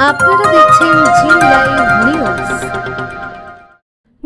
আপনারা দেখছেন জি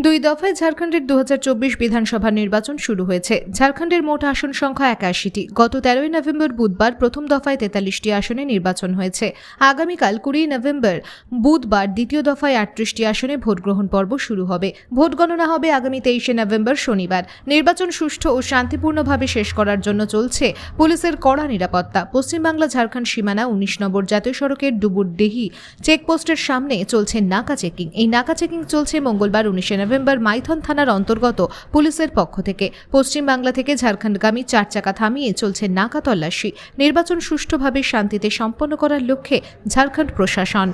দুই দফায় ঝাড়খণ্ডের দু হাজার চব্বিশ বিধানসভা নির্বাচন শুরু হয়েছে। ঝাড়খণ্ডের মোট আসন সংখ্যা একাশিটি। গত তেরোই নভেম্বর বুধবার প্রথম দফায় তেতাল্লিশটি আসনে নির্বাচন হয়েছে। আগামীকাল কুড়ি নভেম্বর বুধবার দ্বিতীয় দফায় আটত্রিশটি আসনে ভোট গ্রহণ পর্ব শুরু হবে। ভোট গণনা হবে আগামী তেইশে নভেম্বর শনিবার। নির্বাচন সুষ্ঠু ও শান্তিপূর্ণভাবে শেষ করার জন্য চলছে পুলিশের কড়া নিরাপত্তা। পশ্চিমবাংলা ঝাড়খণ্ড সীমানা উনিশ নম্বর জাতীয় সড়কের ডুবুরডিহি চেকপোস্টের সামনে চলছে নাকা চেকিং। এই নাকা চেকিং চলছে মঙ্গলবার উনিশে নভেম্বর মাইথন থানার অন্তর্গত পুলিশের পক্ষ থেকে পশ্চিমবাংলা থেকে ঝাড়খণ্ডগামী চার চাকা থামিয়ে চলছে নাকা তল্লাশি। নির্বাচন সুষ্ঠুভাবে শান্তিতে সম্পন্ন করার লক্ষ্যে ঝাড়খণ্ড প্রশাসন।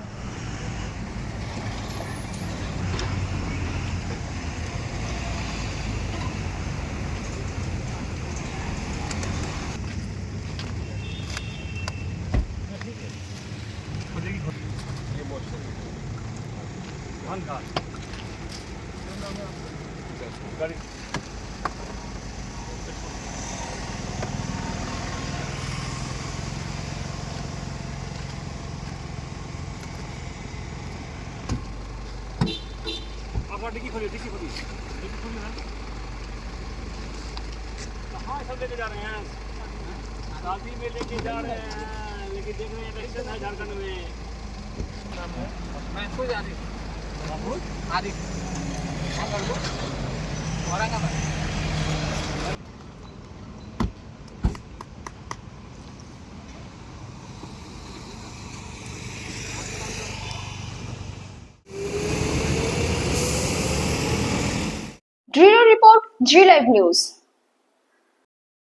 कहाँ सब लेके जा रहे हैं में लेके जा रहे हैं लेकिन देख रहे हैं है झारखंड में महफूज Arif Arif Report G Live News